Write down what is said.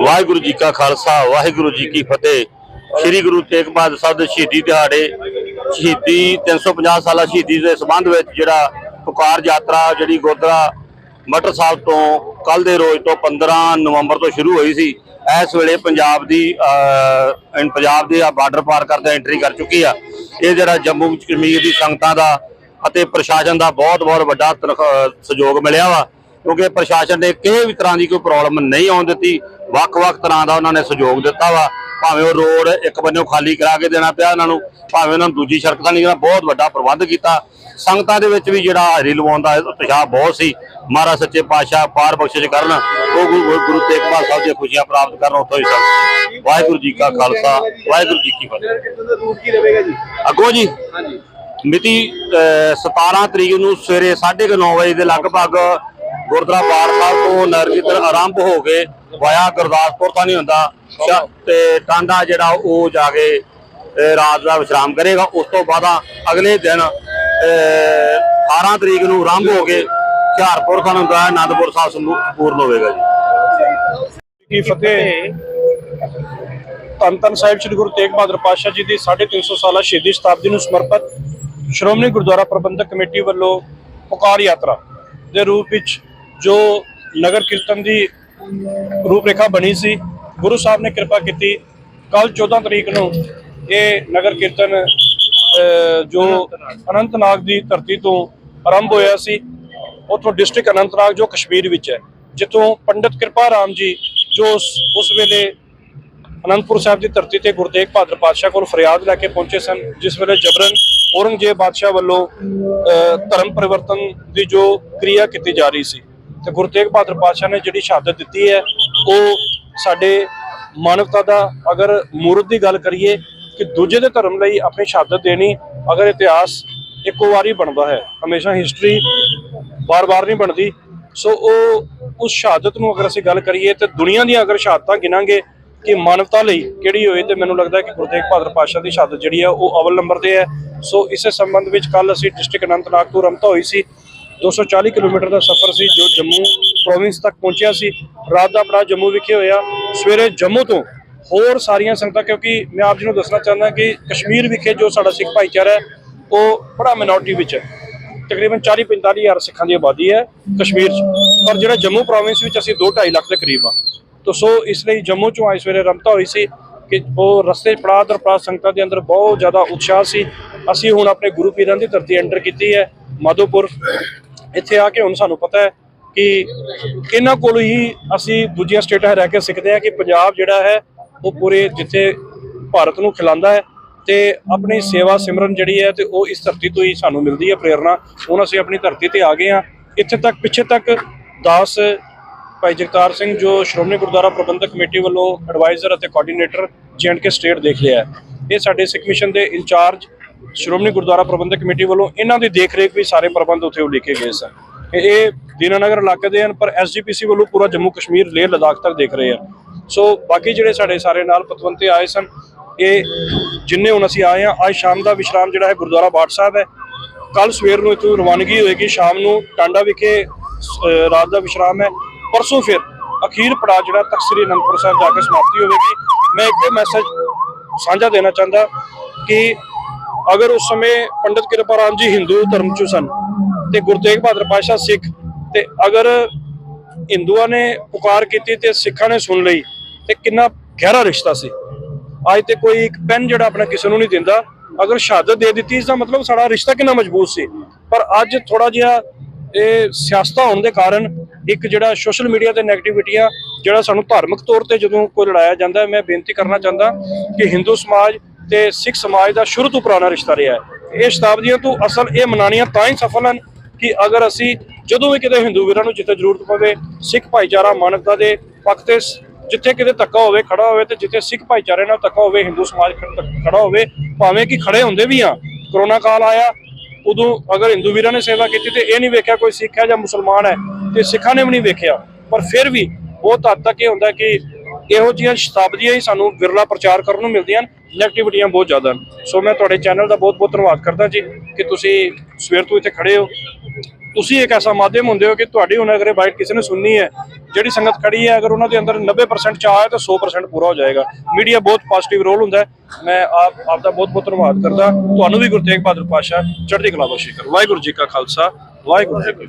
ਵਾਹਿਗੁਰੂ ਜੀ ਕਾ ਖਾਲਸਾ ਵਾਹਿਗੁਰੂ ਜੀ ਕੀ ਫਤਿਹ। ਸ੍ਰੀ ਗੁਰੂ ਤੇਗ ਬਹਾਦਰ ਸਾਹਿਬ ਦੇ ਸ਼ਹੀਦੀ ਦਿਹਾੜੇ ਸ਼ਹੀਦੀ 350 ਸਾਲਾ ਸ਼ਹੀਦੀ ਦੇ ਸੰਬੰਧ ਵਿੱਚ ਜਿਹੜਾ ਪੁਕਾਰ ਯਾਤਰਾ ਜਿਹੜੀ ਗੁਰਦੁਆਰਾ ਮਟਰ ਸਾਹਿਬ ਤੋਂ ਕੱਲ ਦੇ ਰੋਜ਼ ਤੋਂ 15 ਨਵੰਬਰ ਤੋਂ ਸ਼ੁਰੂ ਹੋਈ ਸੀ। ਇਸ ਵੇਲੇ ਪੰਜਾਬ ਦੀ ਅਹ, ਇਨ- ਪੰਜਾਬ ਦੇ ਬਾਰਡਰ ਪਾਰ ਕਰਦੇ ਐਂਟਰੀ ਕਰ ਚੁੱਕੀ ਆ। ਇਹ ਜਿਹੜਾ ਜੰਮੂ ਕਸ਼ਮੀਰ ਦੀ ਸੰਗਤਾਂ ਦਾ ਅਤੇ ਪ੍ਰਸ਼ਾਸਨ ਦਾ ਬਹੁਤ ਬਹੁਤ ਵੱਡਾ ਤਨਖ- ਸਹਿਯੋਗ ਮਿਲਿਆ ਵਾ। ਕਿਉਂਕਿ ਪ੍ਰਸ਼ਾਸਨ ਨੇ ਕਿਸੇ ਵੀ ਤਰ੍ਹਾਂ ਦੀ ਕੋਈ ਪ੍ਰੋਬਲਮ ਨਹੀਂ ਆਉਣ ਦਿੱਤੀ। ਵੱਖ-ਵੱਖ ਤਰ੍ਹਾਂ ਦਾ ਉਹਨਾਂ ਨੇ ਸਹਿਯੋਗ ਦਿੱਤਾ ਵਾ। ਭਾਵੇਂ ਉਹ ਰੋਡ ਇੱਕ ਬੰਨੇੋਂ ਖਾਲੀ ਕਰਾ ਕੇ ਦੇਣਾ ਪਿਆ ਉਹਨਾਂ ਨੂੰ ਭਾਵੇਂ ਉਹਨਾਂ ਨੂੰ ਦੂਜੀ ਸੜਕ ਦਾ ਨਹੀਂ ਦੇਣਾ ਬਹੁਤ ਵੱਡਾ ਪ੍ਰਬੰਧ ਕੀਤਾ। ਸੰਗਤਾਂ ਦੇ ਵਿੱਚ ਵੀ ਜਿਹੜਾ ਹਾਜ਼ਰੀ ਲਵਾਉਣ ਦਾ ਉਤਸ਼ਾਹ ਬਹੁਤ ਸੀ। ਮਹਾਰਾਜ ਸੱਚੇ ਪਾਤਸ਼ਾਹ ਪਾਰ ਬਖਸ਼ਿਸ਼ ਕਰਨ। ਉਹ ਗੁਰੂ ਗੁਰੂ ਤੇਗ ਬਹਾਦਰ ਸਾਹਿਬ ਦੀਆਂ ਖੁਸ਼ੀਆਂ ਪ੍ਰਾਪਤ ਕਰਨ ਉੱਥੋਂ ਹੀ ਸਭ ਵਾਹਿਗੁਰੂ ਜੀ ਕਾ ਖਾਲਸਾ ਵਾਹਿਗੁਰੂ ਜੀ ਕੀ ਫਤਿਹ। ਕਿਤੇ ਜੀ ਅੱਗੋਂ ਜੀ ਮਿਤੀ ਅਹ, 17 ਤਰੀਕ ਨੂੰ ਸਵੇਰੇ 9:30 ਵਜੇ ਦੇ ਲਗਭਗ ਗੁਰਦੁਆਰਾ ਬਾੜ ਸਾਹਿਬ ਤੋਂ ਕੀਰਤਨ ਆਰੰਭ ਹੋ ਕੇ ਵਾਇਆ ਗੁਰਦਾਸਪੁਰ ਤਾਂ ਨਹੀਂ ਹੁੰਦਾ। ਤੇ ਟਾਂਡਾ ਜਿਹੜਾ ਉਹ ਜਾ ਕੇ ਰਾਤ ਦਾ ਵਿਸ਼ਰਾਮ ਕਰੇਗਾ। ਉਸ ਤੋਂ ਬਾਅਦ ਅਗਲੇ ਦਿਨ ਅਹ, 18 ਤਰੀਕ ਨੂੰ ਆਰੰਭ ਹੋ ਕੇ ਹੁਸ਼ਿਆਰਪੁਰ ਤੋਂ ਹੁੰਦਾ ਆਨੰਦਪੁਰ ਸਾਹਿਬ ਸੰਪੂ- ਸੰਪੂਰਨ ਹੋਵੇਗਾ ਜੀ। ਕੀ ਫਤਿਹ। ਧੰਨ ਧੰਨ ਸਾਹਿਬ ਸ੍ਰੀ ਗੁਰੂ ਤੇਗ ਬਹਾਦਰ ਪਾਤਸ਼ਾਹ ਜੀ ਦੀ 350 ਸਾਲਾ ਸ਼ਹੀਦੀ ਸ਼ਤਾਬਦੀ ਨੂੰ ਸਮਰਪਿਤ ਸ਼੍ਰੋਮਣੀ ਗੁਰਦੁਆਰਾ ਪ੍ਰਬੰਧਕ ਕਮੇਟੀ ਵੱਲੋਂ ਪੁਕਾਰ ਯਾਤਰਾ ਦੇ ਰੂਪ ਵਿੱਚ ਜੋ ਨਗਰ ਕੀਰਤਨ ਦੀ ਰੂਪਰੇਖਾ ਬਣੀ ਸੀ, ਗੁਰੂ ਸਾਹਿਬ ਨੇ ਕਿਰਪਾ ਕੀਤੀ। ਕੱਲ 14 ਤਰੀਕ ਨੂੰ ਇਹ ਨਗਰ ਕੀਰਤਨ ਜੋ ਅਨੰਤਨਾਗ ਦੀ ਧਰਤੀ ਤੋਂ ਆਰੰਭ ਹੋਇਆ ਸੀ, ਉਥੋਂ ਡਿਸਟ੍ਰਿਕਟ ਅਨੰਤਨਾਗ, ਜੋ ਕਸ਼ਮੀਰ ਵਿੱਚ ਹੈ, ਜਿੱਥੋਂ ਪੰਡਿਤ ਕਿਰਪਾ ਰਾਮ ਜੀ, ਜੋ ਉਸ ਵੇਲੇ ਅਨੰਦਪੁਰ ਸਾਹਿਬ ਦੀ ਧਰਤੀ ਤੇ ਗੁਰੂ ਤੇਗ ਬਹਾਦਰ ਪਾਤਸ਼ਾਹ ਕੋਲ ਫਰਿਆਦ ਲੈ ਕੇ ਪਹੁੰਚੇ ਸਨ, ਜਿਸ ਵੇਲੇ ਜਬਰਨ ਔਰੰਗਜ਼ੇਬ ਬਾਦਸ਼ਾਹ ਵੱਲੋਂ ਧਰਮ ਪਰਿਵਰਤਨ ਦੀ ਜੋ ਕਿਰਿਆ ਕੀਤੀ ਜਾ ਰਹੀ ਸੀ। ਤੇ ਗੁਰੂ ਤੇਗ ਬਹਾਦਰ ਪਾਤਸ਼ਾਹ ਨੇ ਜਿਹੜੀ ਸ਼ਹਾਦਤ ਦਿੱਤੀ ਹੈ, ਉਹ ਸਾਡੇ ਮਾਨਵਤਾ ਦਾ ਅਗਰ ਮੂਰਤ ਦੀ ਗੱਲ ਕਰੀਏ ਕਿ ਦੂਜੇ ਦੇ ਧਰਮ ਲਈ ਆਪਣੀ ਸ਼ਹਾਦਤ ਦੇਣੀ ਅਗਰ ਇਤਿਹਾਸ ਇੱਕੋ ਵਾਰੀ ਬਣਦਾ ਹੈ, ਹਮੇਸ਼ਾ ਹਿਸਟਰੀ ਬਾਰ-ਬਾਰ ਨਹੀਂ ਬਣਦੀ, ਸੋ ਉਹ ਉਸ ਸ਼ਹਾਦਤ ਨੂੰ ਅਗਰ ਅਸੀਂ ਗੱਲ ਕਰੀਏ ਤੇ ਦੁਨੀਆ ਦੀਆਂ ਅਗਰ ਸ਼ਹਾਦਤਾਂ ਗਿਣਾਂਗੇ ਕਿ ਮਾਨਵਤਾ ਲਈ ਕਿਹੜੀ ਹੋਏ ਤੇ ਮੈਨੂੰ ਲੱਗਦਾ ਕਿ ਗੁਰੂ ਤੇਗ ਬਹਾਦਰ ਪਾਤਸ਼ਾਹ ਦੀ ਸ਼ਹਾਦਤ ਜਿਹੜੀ ਹੈ ਉਹ ਅਵਲ ਨੰਬਰ ਤੇ ਹੈ। ਸੋ ਇਸੇ ਸੰਬੰਧ ਵਿੱਚ ਕੱਲ ਅਸੀਂ ਡਿਸਟ੍ਰਿਕਟ ਅਨੰਤਨਾਗ ਤੋਂ ਰਮਤਾ ਹੋਈ ਸੀ। 240 ਕਿਲੋਮੀਟਰ ਦਾ ਸਫ਼ਰ ਸੀ ਜੋ ਜੰਮੂ ਪ੍ਰੋਵਿੰਸ ਤੱਕ ਪਹੁੰਚਿਆ ਸੀ। ਰਾਤ ਦਾ ਆਪਣਾ ਜੰਮੂ ਵਿਖੇ ਹੋਇਆ। ਸਵੇਰੇ ਜੰਮੂ ਤੋਂ ਹੋਰ ਸਾਰੀਆਂ ਸੰਗਤਾਂ, ਕਿਉਂਕਿ ਮੈਂ ਆਪ ਜੀ ਨੂੰ ਦੱਸਣਾ ਚਾਹੁੰਦਾ ਕਿ ਕਸ਼ਮੀਰ ਵਿਖੇ ਜੋ ਸਾਡਾ ਸਿੱਖ ਭਾਈਚਾਰਾ ਹੈ, ਉਹ ਬੜਾ ਮਿਨੋਰਟੀ ਵਿੱਚ ਹੈ। ਤਕਰੀਬਨ 40-45 ਹਜ਼ਾਰ ਸਿੱਖਾਂ ਦੀ ਆਬਾਦੀ ਹੈ ਕਸ਼ਮੀਰ 'ਚ। ਪਰ ਜਿਹੜਾ ਜੰਮੂ ਪ੍ਰੋਵਿੰਸ ਵਿੱਚ ਅਸੀਂ 2.5 ਲੱਖ ਦੇ ਕਰੀਬ ਆ ਤੋ ਸੋ ਇਸ ਲਈ ਜੰਮੂ ਚੋਂ ਆਏ ਸਵੇਰੇ ਰਮਤਾ ਹੋਈ ਸੀ ਕਿ ਉਹ ਰਸਤੇ ਪੜਾਅ ਦਰ ਪੜਾਅ ਸੰਗਤਾਂ ਦੇ ਅੰਦਰ ਬਹੁਤ ਜ਼ਿਆਦਾ ਉਤਸ਼ਾਹ ਸੀ। ਅਸੀਂ ਹੁਣ ਆਪਣੇ ਗੁਰੂ ਪੀਰਾਂ ਦੀ ਧਰਤੀ ਐਂਟਰ ਕੀਤੀ ਹੈ, ਮਾਧੋਪੁਰ ਇੱਥੇ ਆ ਕੇ ਹੁਣ ਸਾਨੂੰ ਪਤਾ ਹੈ ਕਿ ਇਹਨਾਂ ਕੋਲ ਹੀ ਅਸੀਂ ਦੂਜੀਆਂ ਸਟੇਟਾਂ ਰਹਿ ਕੇ ਸਿੱਖਦੇ ਹਾਂ ਕਿ ਪੰਜਾਬ ਜਿਹੜਾ ਹੈ, ਉਹ ਪੂਰੇ ਜਿੱਥੇ ਭਾਰਤ ਨੂੰ ਖਿਲਾਉਂਦਾ ਹੈ ਤੇ ਆਪਣੀ ਸੇਵਾ ਸਿਮਰਨ ਜਿਹੜੀ ਹੈ ਤੇ ਉਹ ਇਸ ਧਰਤੀ ਤੋਂ ਹੀ ਸਾਨੂੰ ਮਿਲਦੀ ਹੈ ਪ੍ਰੇਰਣਾ। ਹੁਣ ਅਸੀਂ ਆਪਣੀ ਧਰਤੀ ਤੇ ਆ ਗਏ ਹਾਂ। ਇੱਥੇ ਤੱਕ, ਪਿੱਛੇ ਤੱਕ ਦਾਸ ਭਾਈ ਜਗਤਾਰ ਸਿੰਘ ਜੋ ਸ਼੍ਰੋਮਣੀ ਗੁਰਦੁਆਰਾ ਪ੍ਰਬੰਧਕ ਕਮੇਟੀ ਵੱਲੋਂ ਐਡਵਾਈਜ਼ਰ ਅਤੇ ਕੋਆਰਡੀਨੇਟਰ ਕੇ ਸਟੇਟ ਦੇਖ ਲਿਆ ਹੈ। ਇਹ ਸਾਡੇ ਸਿੱਖ ਮਿਸ਼ਨ ਦੇ ਇੰਚਾਰਜ ਸ਼੍ਰੋਮਣੀ ਗੁਰਦੁਆਰਾ ਪ੍ਰਬੰਧਕ ਕਮੇਟੀ ਵੱਲੋਂ ਇਹਨਾਂ ਦੀ ਦੇਖਰੇਖ ਵੀ ਸਾਰੇ ਪ੍ਰਬੰਧ ਉੱਥੇ ਉਲੀਕੇ ਗਏ ਸਨ। ਇਹ- ਦੀਨਾਨਗਰ ਇਲਾਕੇ ਦੇ ਹਨ, ਪਰ ਐਸਜੀਪੀਸੀ ਵੱਲੋਂ ਪੂਰਾ ਜੰਮੂ ਕਸ਼ਮੀਰ ਲੇਹ ਲਦਾਖ ਤੱਕ ਦੇਖ ਰਹੇ ਆ ਸੋ ਬਾਕੀ ਜਿਹੜੇ ਸਾਡੇ ਸਾਰੇ ਨਾਲ ਪਤਵੰਤੇ ਆਏ ਸਨ, ਇਹ ਜਿੰਨੇ ਹੁਣ ਅਸੀਂ ਆਏ ਆ ਅੱਜ ਸ਼ਾਮ ਦਾ ਵਿਸ਼ਰਾਮ ਜਿਹੜਾ ਹੈ ਗੁਰਦੁਆਰਾ ਬਾਟ ਸਾਹਿਬ ਹੈ। ਕੱਲ ਸਵੇਰ ਨੂੰ ਇੱਥੋਂ ਰਵਾਨਗੀ ਹੋਏਗੀ, ਸ਼ਾਮ ਨੂੰ ਟਾਂਡਾ ਵਿਖੇ ਰਾਤ ਦਾ ਵਿਸ਼ਰਾਮ ਹੈ। ਪਰਸੋਂ ਫਿਰ ਅਖੀਰ ਪੜਾ ਜਿਹੜਾ ਤਖਤ ਸ੍ਰੀ ਅਨੰਦਪੁਰ ਸਾਹਿਬ ਜਾ ਕੇ ਸਮਾਪਤੀ ਹੋਵੇਗੀ। ਮੈਂ ਇੱਕੋ ਮੈਸੇਜ ਸਾਂਝਾ ਦੇਣਾ ਚਾਹੁੰਦਾ ਕਿ ਅਗਰ ਉਸ ਸਮੇਂ ਪੰਡਿਤ ਕਿਰਪਾ ਰਾਮ ਜੀ ਹਿੰਦੂ ਧਰਮ ਚ ਸਨ ਤੇ ਗੁਰੂ ਤੇਗ ਬਹਾਦਰ ਪਾਤਸ਼ਾਹ ਸਿੱਖ ਤੇ ਅਗਰ ਹਿੰਦੂਆਂ ਨੇ ਪੁਕਾਰ ਕੀਤੀ ਤੇ ਸਿੱਖਾਂ ਨੇ ਸੁਣ ਲਈ ਤੇ ਕਿੰਨਾ ਗਹਿਰਾ ਰਿਸ਼ਤਾ ਸੀ। ਅੱਜ ਤੇ ਕੋਈ ਇੱਕ ਪੈਨ ਜਿਹੜਾ ਆਪਣਾ ਕਿਸੇ ਨੂੰ ਨਹੀਂ ਦਿੰਦਾ। ਅਗਰ ਸ਼ਹਾਦਤ ਦੇ ਦਿੱਤੀ, ਇਸ ਦਾ ਮਤਲਬ ਸਾਡਾ ਰਿਸ਼ਤਾ ਕਿੰਨਾ ਮਜ਼ਬੂਤ ਸੀ। ਪਰ ਅੱਜ ਥੋੜਾ ਜਿਹਾ ਇਹ ਸਿਆਸਤਾਂ ਹੋਣ ਦੇ ਕਾਰਨ ਇੱਕ ਜਿਹੜਾ ਸੋਸ਼ਲ ਮੀਡੀਆ ਤੇ ਨੈਗੇਟਿਵਿਟੀਆਂ, ਜਿਹੜਾ ਸਾਨੂੰ ਧਾਰਮਿਕ ਤੌਰ ਤੇ ਜਦੋਂ ਕੋਈ ਲੜਾਇਆ ਜਾਂਦਾ, ਮੈਂ ਬੇਨਤੀ ਕਰਨਾ ਚਾਹੁੰਦਾ ਕਿ ਹਿੰਦੂ ਸਮਾਜ ਤੇ ਸਿੱਖ ਸਮਾਜ ਦਾ ਸ਼ੁਰੂ ਤੋਂ ਪੁਰਾਣਾ ਰਿਸ਼ਤਾ ਰਿਹਾ ਹੈ। ਇਹ ਸ਼ਤਾਬਦੀਆਂ ਤੋਂ ਅਸਲ ਇਹ ਮਨਾਣੀਆਂ ਤਾਂ ਹੀ ਸਫਲ ਹਨ ਕਿ ਅਗਰ ਅਸੀਂ ਜਦੋਂ ਵੀ ਕਿਤੇ ਹਿੰਦੂ ਵੀਰਾਂ ਨੂੰ ਜਿੱਥੇ ਜ਼ਰੂਰਤ ਪਵੇ, ਸਿੱਖ ਭਾਈਚਾਰਾ ਮਾਨਵਤਾ ਦੇ ਪੱਖ ਤੇ ਜਿੱਥੇ ਕਿਤੇ ਧੱਕਾ ਹੋਵੇ, ਖੜਾ ਹੋਵੇ ਤੇ ਜਿੱਥੇ ਸਿੱਖ ਭਾਈਚਾਰੇ ਨਾਲ ਧੱਕਾ ਹੋਵੇ, ਹਿੰਦੂ ਸਮਾਜ ਖੜਾ ਹੋਵੇ, ਭਾਵੇਂ ਕਿ ਖੜੇ ਹੁੰਦੇ ਵੀ ਆ ਕਰੋਨਾ ਕਾਲ ਆਇਆ, ਉਦੋਂ ਅਗਰ ਹਿੰਦੂ ਵੀਰਾਂ ਨੇ ਸੇਵਾ ਕੀਤੀ ਤੇ ਇਹ ਨਹੀਂ ਵੇਖਿਆ ਕੋਈ ਸਿੱਖ ਹੈ ਜਾਂ ਮੁਸਲਮਾਨ ਹੈ ਤੇ ਸਿੱਖਾਂ ਨੇ ਵੀ ਨਹੀਂ ਵੇਖਿਆ। ਪਰ ਫਿਰ ਵੀ ਬਹੁਤ ਹੱਦ ਤੱਕ ਇਹ ਹੁੰਦਾ ਕਿ ਇਹੋ ਜਿਹੀਆਂ ਸ਼ਤਾਬਦੀਆਂ ਹੀ ਸਾਨੂੰ ਵਿਰਲਾ ਪ੍ਰਚਾਰ ਕਰਨ ਨੂੰ ਮਿਲਦੀਆਂ ਹਨ ਬਹੁਤ ਜ਼ਿਆਦਾ ਹਨ। ਸੋ ਮੈਂ ਤੁਹਾਡੇ ਚੈਨਲ ਦਾ ਬਹੁਤ ਬਹੁਤ ਧੰਨਵਾਦ ਕਰਦਾ ਜੀ ਕਿ ਤੁਸੀਂ ਸਵੇਰ ਤੋਂ ਇੱਥੇ ਖੜੇ ਹੋ। ਤੁਸੀਂ ਇੱਕ ਐਸਾ ਮਾਧਿਅਮ ਹੁੰਦੇ ਹੋ ਕਿ ਤੁਹਾਡੀ ਹੁਣ ਅਗਰ ਇਹ ਬਾਈਟ ਕਿਸੇ ਨੇ ਸੁਣਨੀ ਹੈ, ਜਿਹੜੀ ਸੰਗਤ ਖੜੀ ਹੈ, ਅਗਰ ਉਹਨਾਂ ਦੇ ਅੰਦਰ 90% ਚਾਹ ਹੈ ਤਾਂ 100% ਪੂਰਾ ਹੋ ਜਾਏਗਾ। ਮੀਡੀਆ ਬਹੁਤ ਪੋਜ਼ਿਟਿਵ ਰੋਲ ਹੁੰਦਾ ਮੈਂ ਆਪ ਆਪ ਦਾ ਬਹੁਤ ਬਹੁਤ ਧੰਨਵਾਦ ਕਰਦਾ। ਤੁਹਾਨੂੰ ਵੀ ਗੁਰੂ ਤੇਗ ਬਹਾਦਰ ਪਾਤਸ਼ਾਹ ਚੜ੍ਹਦੀ ਕਲਾ ਬਖਸ਼ੇ ਕਰ। ਵਾਹਿਗੁਰੂ ਜੀ ਕਾ ਖਾਲਸਾ, ਵਾਹਿਗੁਰੂ ਜੀ